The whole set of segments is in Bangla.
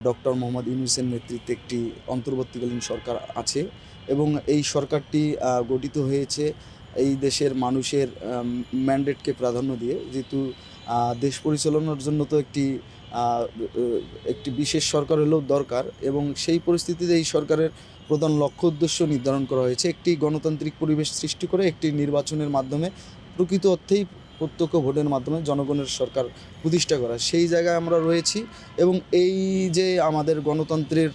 ডক্টর মোহাম্মদ ইউনুসের নেতৃত্বে একটি অন্তর্বর্তীকালীন সরকার আছে এবং এই সরকারটি গঠিত হয়েছে এই দেশের মানুষের ম্যান্ডেটকে প্রাধান্য দিয়ে। যেহেতু দেশ পরিচালনার জন্য তো একটি একটি বিশেষ সরকার হলেও দরকার এবং সেই পরিস্থিতিতে এই সরকারের প্রধান লক্ষ্য উদ্দেশ্য নির্ধারণ করা হয়েছে। একটি গণতান্ত্রিক পরিবেশ সৃষ্টি করে একটি নির্বাচনের মাধ্যমে প্রকৃত অর্থেই প্রত্যক্ষ ভোটের মাধ্যমে জনগণের সরকার প্রতিষ্ঠা করা। সেই জায়গায় আমরা রয়েছি এবং এই যে আমাদের গণতন্ত্রের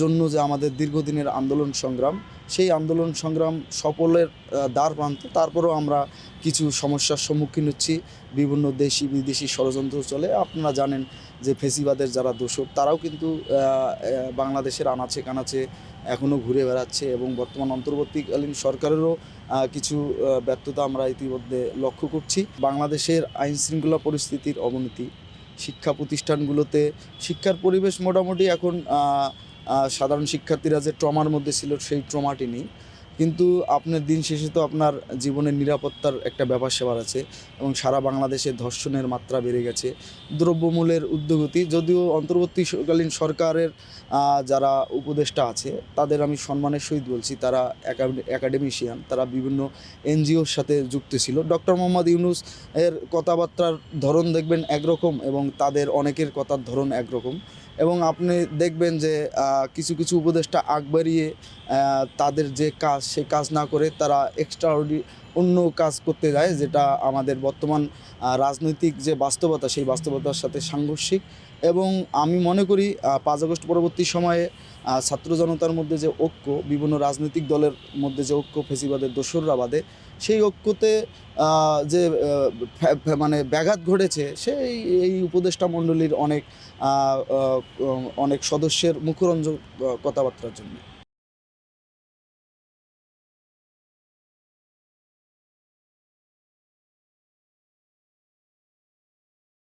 জন্য যে আমাদের দীর্ঘদিনের আন্দোলন সংগ্রাম, সেই আন্দোলন সংগ্রাম সফলের দ্বার প্রান্ত। তারপরেও আমরা কিছু সমস্যার সম্মুখীন হচ্ছি। বিভিন্ন দেশি বিদেশি ষড়যন্ত্র চলে। আপনারা জানেন যে ফেসিবাদের যারা দোষক, তারাও কিন্তু বাংলাদেশের আনাচে কানাচে এখনও ঘুরে বেড়াচ্ছে এবং বর্তমান অন্তর্বর্তীকালীন সরকারেরও কিছু ব্যর্থতা আমরা ইতিমধ্যে লক্ষ্য করছি। বাংলাদেশের আইন শৃঙ্খলা পরিস্থিতির অবনতি, শিক্ষা প্রতিষ্ঠানগুলোতে শিক্ষার পরিবেশ মোটামুটি এখন সাধারণ শিক্ষার্থীরা যে ট্রমার মধ্যে ছিল, সেই ট্রমাটি নেই। কিন্তু আপনার দিন শেষে তো আপনার জীবনের নিরাপত্তার একটা ব্যাপার সেবার আছে এবং সারা বাংলাদেশে ধর্ষণের মাত্রা বেড়ে গেছে। দ্রব্যমূল্যের উদ্যোগতি, যদিও অন্তর্বর্তীকালীন সরকারের যারা উপদেষ্টা আছে, তাদের আমি সম্মানের সহিত বলছি, তারা একাডেমিশিয়ান, তারা বিভিন্ন এনজিওর সাথে যুক্ত ছিল। ডক্টর মোহাম্মদ ইউনুস এর কথাবার্তার ধরন দেখবেন একরকম এবং তাদের অনেকের কথার ধরন একরকম। এবং আপনি দেখবেন যে কিছু কিছু উপদেষ্টা আগ বাড়িয়ে তাদের যে কাজ, সে কাজ না করে তারা এক্সট্রা অন্য কাজ করতে যায় যেটা আমাদের বর্তমান রাজনৈতিক যে বাস্তবতা সেই বাস্তবতার সাথে সাংঘর্ষিক। এবং আমি মনে করি পাঁচ আগস্ট পরবর্তী সময়ে ছাত্র জনতার মধ্যে যে ঐক্য বিভিন্ন রাজনৈতিক দলের মধ্যে যে ঐক্য ফেসিবাদের দোসররা বাদে সেই ঐক্যতে যে মানে ব্যাঘাত ঘটেছে সেই এই উপদেষ্টা মণ্ডলীর অনেক অনেক সদস্যের মুখরঞ্জন আহ, কথাবার্তার জন্য।